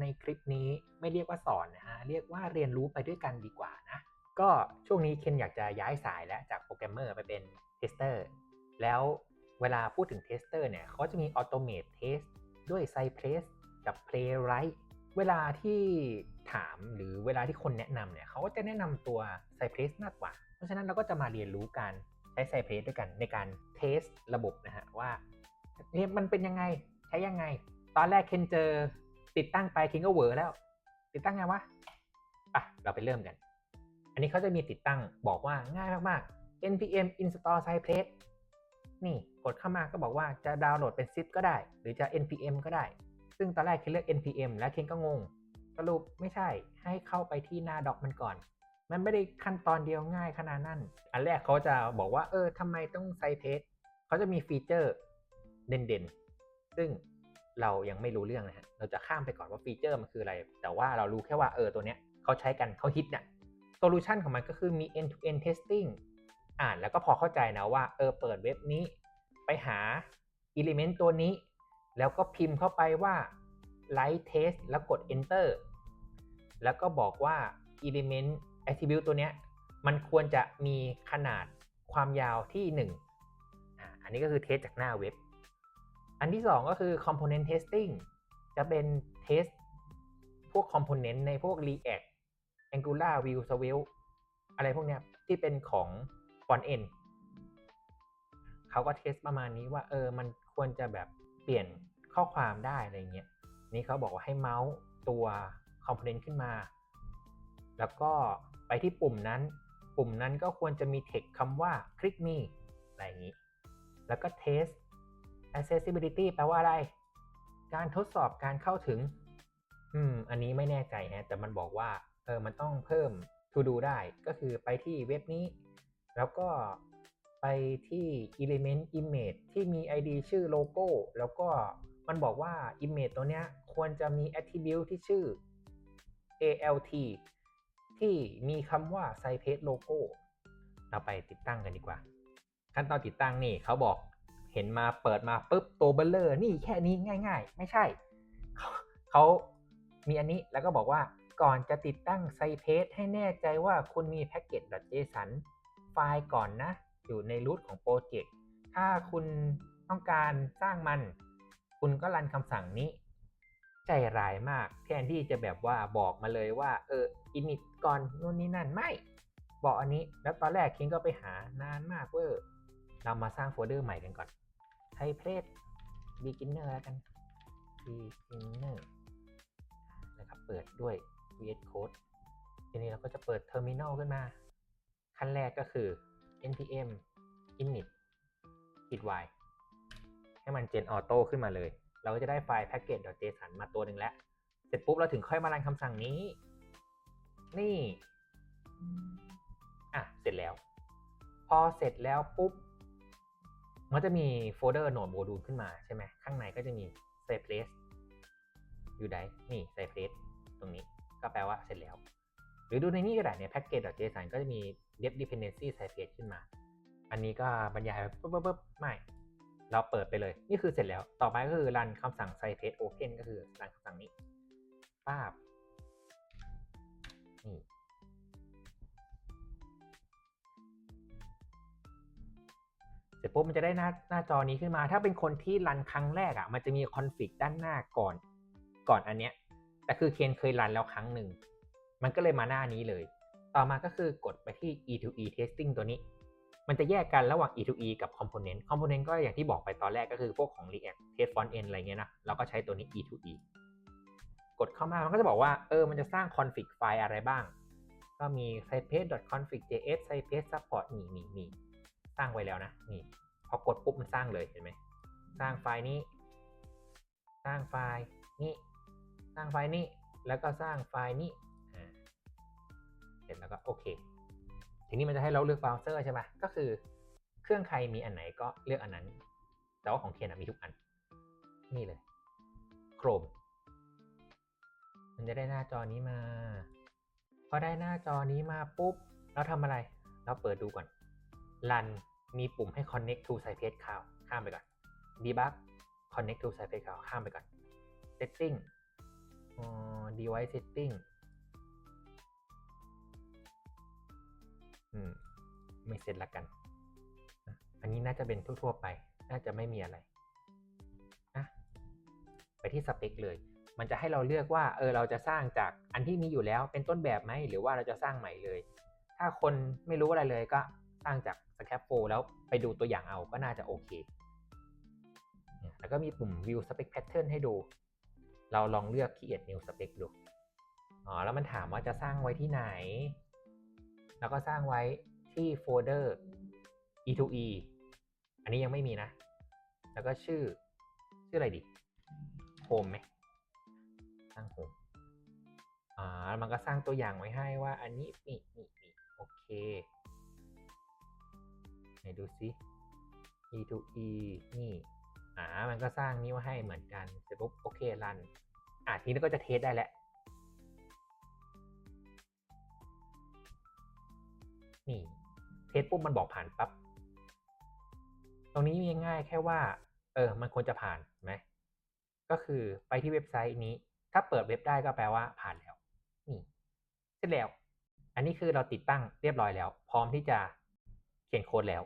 ในคลิปนี้ไม่เรียกว่าสอนนะฮะ เรียกว่าเรียนรู้ไปด้วยกันดีกว่านะ ก็ช่วงนี้เคนอยากจะย้ายสายแล้วจากโปรแกรมเมอร์ไปเป็นเทสเตอร์ แล้วเวลาพูดถึงเทสเตอร์เนี่ยเขาจะมีออโตเม e เทสด้วย Cypress กับ Playwright เวลาที่ถามหรือเวลาที่คนแนะนำเนี่ยเขาก็จะแนะนำตัว Cypress มากกว่า เพราะฉะนั้นเราก็จะมาเรียนรู้การใช้ Cypress ด้วยกันในการเทสระบบนะฮะว่าเนี่ยมันเป็นยังไงใช้ยังไง ตอนแรกเคนเจอ ติดตั้งไปเคนก็เวอร์แล้ว ติดตั้งไงวะอะเราไปเริ่มกัน อันนี้เขาจะมีติดตั้งบอกว่าง่ายมากๆ npm install cypress นี่กดเข้ามาก็บอกว่าจะดาวน์โหลดเป็น zip ก็ได้ หรือจะ npm ก็ได้ ซึ่งตอนแรกเคนเลือก npm แล้วเคนก็งงสรุปไม่ใช่ให้เข้าไปที่หน้าด็อกมันก่อน มันไม่ได้ขั้นตอนเดียวง่ายขนาดนั้น อันแรกเขาจะบอกว่าเออทำไมต้องไซเพสเขาจะมีฟีเจอร์เด่นๆ ซึ่ง เรายังไม่รู้เรื่องนะฮะ เราจะข้ามไปก่อนว่าฟีเจอร์มันคืออะไร แต่ว่าเรารู้แค่ว่าเออตัวเนี้ยเขาใช้กันเขาฮิตเนี่ยโซลูชันของมันก็คือมี end to end testing อ่านแล้วก็พอเข้าใจนะว่าเออเปิดเว็บนี้ ไปหา element ตัวนี้ แล้วก็พิมพ์เข้าไปว่า light test แล้วกด enter แล้วก็บอกว่า element attribute ตัวเนี้ยมันควรจะมีขนาดความยาวที่ 1อ่าอันนี้ก็คือเทสจากหน้าเว็บ อันที่ 2 ก็คือ component testing จะเป็นเทสพวก component ในพวก react angular vue svelte อะไรพวกเนี้ยที่เป็นของ front end เขาก็เทสประมาณนี้ว่าเออมันควรจะแบบเปลี่ยนข้อความได้อะไรเงี้ยนี่เขาบอกว่าให้เมาส์ตัว component ขึ้นมา แล้วก็ไปที่ปุ่มนั้น ปุ่มนั้นก็ควรจะมี text คำว่า click me อะไรอย่างนี้ แล้วก็ test accessibility แปลว่าอะไร การทดสอบการเข้าถึง อืม อันนี้ไม่แน่ใจฮะ แต่มันบอกว่า เออ มันต้องเพิ่ม to do ได้ ก็คือไปที่เว็บนี้ แล้วก็ไปที่ element image ที่มี id ชื่อโลโก้ แล้วก็มันบอกว่า image ตัวเนี้ย ควรจะมี attribute ที่ชื่อ alt ที่มีคำว่า Cypress logo เราไปติดตั้งกันดีกว่า ขั้นตอนติดตั้งนี่เขาบอก เห็นมาเปิดมาปุ๊บตัวเบลเลอร์นี่แค่นี้ง่าย ๆ ไม่ใช่ เขาเขามีอันนี้แล้วก็บอกว่าก่อนจะติดตั้ง Cypress ให้แน่ใจว่าคุณมี package.json ไฟล์ก่อนนะ อยู่ในรูทของโปรเจกต์ถ้าคุณต้องการสร้างมัน คุณก็รันคำสั่งนี้ ใจร้ายมากแทนที่จะแบบว่าบอกมาเลยว่า เออ init ก่อนนู่นนี่นั่นไม่ บอกอันนี้ แล้วตอนแรกคิงก็ไปหานานมากเวอร์ เรามาสร้างโฟลเดอร์ใหม่กันก่อนไทเพลส beginner แล้วกัน beginner นะครับ เปิดด้วย VS Code ทีนี้เราก็จะเปิด terminal ขึ้นมา ขั้นแรกก็คือ npm init git y ให้มัน gen auto ขึ้นมาเลย เราก็จะได้ไฟล์ package.json มาตัวหนึ่งแล้ว เสร็จปุ๊บเราถึงค่อยมารันคำสั่งนี้ นี่ อะ เสร็จแล้ว พอเสร็จแล้วปุ๊บ มันจะมีโฟลเดอร์โหนดโมดูลขึ้นมาใช่ไหมข้างในก็จะมี Cypress อยู่ไหนนี่ Cypress ตรงนี้ก็แปลว่าเสร็จแล้ว หรือดูในนี้ก็ได้เนี่ย package.json ก็จะมี dep dependency Cypress ขึ้นมา อันนี้ก็บรรยายปุ๊บปุ๊บปุ๊บไม่ เราเปิดไปเลย นี่คือเสร็จแล้ว ต่อไปก็คือรันคำสั่ง Cypress open ก็คือรันคำสั่งนี้ป้าบนี่ สร็จปุ๊บมันจะได้หน้าหน้าจอนี้ขึ้นมา ถ้าเป็นคนที่รันครั้งแรกอะ่ะมันจะมีคอนฟิกด้านหน้าก่อน ก่อนอันเนี้ยแต่คือเคนเคยรันแล้วครั้งหนึ่ง มันก็เลยมาหน้านี้เลย ต่อมาก็คือกดไปที่ e2e testing ตัวนี้ มันจะแยกกันระหว่าง e2e กับ component component ก็อย่างที่บอกไปตอนแรกก็คือพวกของ react test front end อะไรเงี้ยนะเราก็ใช้ตัวนี้ e2e กดเข้ามามันก็จะบอกว่าเออมันจะสร้าง config ไฟล์อะไรบ้าง ก็มี cypress.config.js cypress support นี่นี่นี่ สร้างไว้แล้วนะนี่ พอกดปุ๊บมันสร้างเลยเห็นไหมสร้างไฟล์นี้ สร้างไฟล์นี้สร้างไฟล์นี้แล้วก็สร้างไฟล์นี้เสร็จแล้วก็โอเค ทีนี้มันจะให้เราเลือกเบราว์เซอร์ใช่ไหมก็คือเครื่องใครมีอันไหนก็เลือกอันนั้น แต่ว่าของเคนมีทุกอัน นี่เลย Chrome มันจะได้หน้าจอนี้มา พอได้หน้าจอนี้มาปุ๊บ เราทำอะไร เราเปิดดูก่อน รันมีปุ่มให้ connect to Cypress Cloud ข้ามไปก่อน debug connect to Cypress Cloud ข้ามไปก่อน setting อ๋อ device setting อืม ไม่เสร็จละกัน อันนี้น่าจะเป็นทั่ว ๆ ไป น่าจะไม่มีอะไรนะไปที่สเปคเลย มันจะให้เราเลือกว่า เออ เราจะสร้างจากอันที่มีอยู่แล้วเป็นต้นแบบไหม หรือว่าเราจะสร้างใหม่เลย ถ้าคนไม่รู้อะไรเลยก็สร้างจาก scaffold แล้วไปดูตัวอย่างเอาก็น่าจะโอเค แล้วก็มีปุ่ม view spec pattern ให้ดู เราลองเลือก create new spec ดู อ๋อ แล้วมันถามว่าจะสร้างไว้ที่ไหน แล้วก็สร้างไว้ที่โฟลเดอร์ e2e อันนี้ยังไม่มีนะ แล้วก็ชื่อ ชื่ออะไรดี home ไหมสร้าง home อ่า มันก็สร้างตัวอย่างไว้ให้ว่าอันนี้นี่นี่นี่โอเค ไหนดูซิ e2e นี่อ่ามันก็สร้างนี้มาให้เหมือนกันเสร็จปุ๊บโอเครันอะทีนี้ก็จะเทสได้แล้วนี่เทสปุ๊บมันบอกผ่านปับ๊บตรงนี้มีง่ายแค่ว่า เออ มันควรจะผ่านไหมก็คือไปที่เว็บไซต์นี้ ถ้าเปิดเว็บได้ก็แปลว่าผ่านแล้ว นี่เสร็จแล้ว อันนี้คือเราติดตั้งเรียบร้อยแล้ว พร้อมที่จะเขียนโค้ดแล้ว